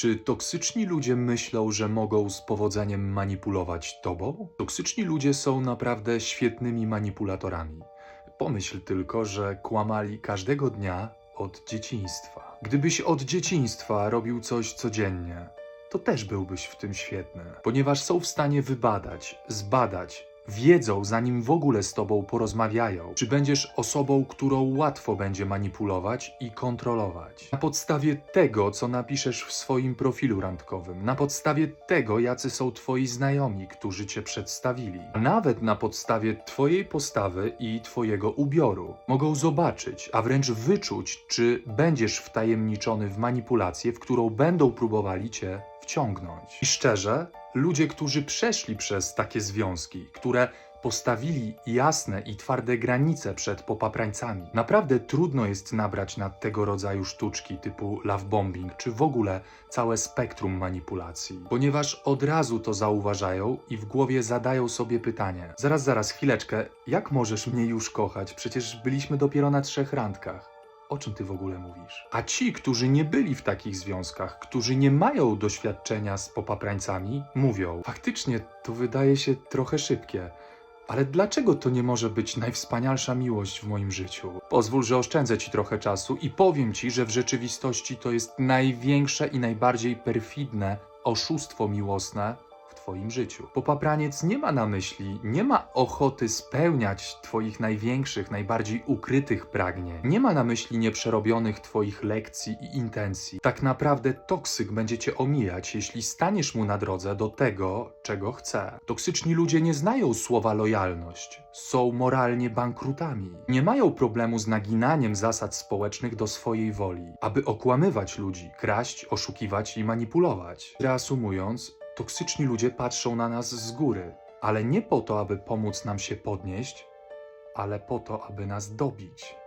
Czy toksyczni ludzie myślą, że mogą z powodzeniem manipulować tobą? Toksyczni ludzie są naprawdę świetnymi manipulatorami. Pomyśl tylko, że kłamali każdego dnia od dzieciństwa. Gdybyś od dzieciństwa robił coś codziennie, to też byłbyś w tym świetny, ponieważ są w stanie wybadać, zbadać, wiedzą, zanim w ogóle z tobą porozmawiają, czy będziesz osobą, którą łatwo będzie manipulować i kontrolować. Na podstawie tego, co napiszesz w swoim profilu randkowym, na podstawie tego, jacy są twoi znajomi, którzy cię przedstawili, a nawet na podstawie twojej postawy i twojego ubioru, mogą zobaczyć, a wręcz wyczuć, czy będziesz wtajemniczony w manipulację, w którą będą próbowali cię wciągnąć. I szczerze, ludzie, którzy przeszli przez takie związki, które postawili jasne i twarde granice przed popaprańcami, naprawdę trudno jest nabrać na tego rodzaju sztuczki typu love bombing, czy w ogóle całe spektrum manipulacji, ponieważ od razu to zauważają i w głowie zadają sobie pytanie: zaraz, zaraz, chwileczkę, jak możesz mnie już kochać? Przecież byliśmy dopiero na trzech randkach. O czym ty w ogóle mówisz? A ci, którzy nie byli w takich związkach, którzy nie mają doświadczenia z popaprańcami, mówią: Faktycznie to wydaje się trochę szybkie. Ale dlaczego to nie może być najwspanialsza miłość w moim życiu? Pozwól, że oszczędzę ci trochę czasu i powiem ci, że w rzeczywistości to jest największe i najbardziej perfidne oszustwo miłosne twoim życiu. Popapraniec nie ma na myśli, nie ma ochoty spełniać twoich największych, najbardziej ukrytych pragnień. Nie ma na myśli nieprzerobionych twoich lekcji i intencji. Tak naprawdę toksyk będzie cię omijać, jeśli staniesz mu na drodze do tego, czego chce. Toksyczni ludzie nie znają słowa lojalność. Są moralnie bankrutami. Nie mają problemu z naginaniem zasad społecznych do swojej woli, aby okłamywać ludzi, kraść, oszukiwać i manipulować. Reasumując, toksyczni ludzie patrzą na nas z góry, ale nie po to, aby pomóc nam się podnieść, ale po to, aby nas dobić.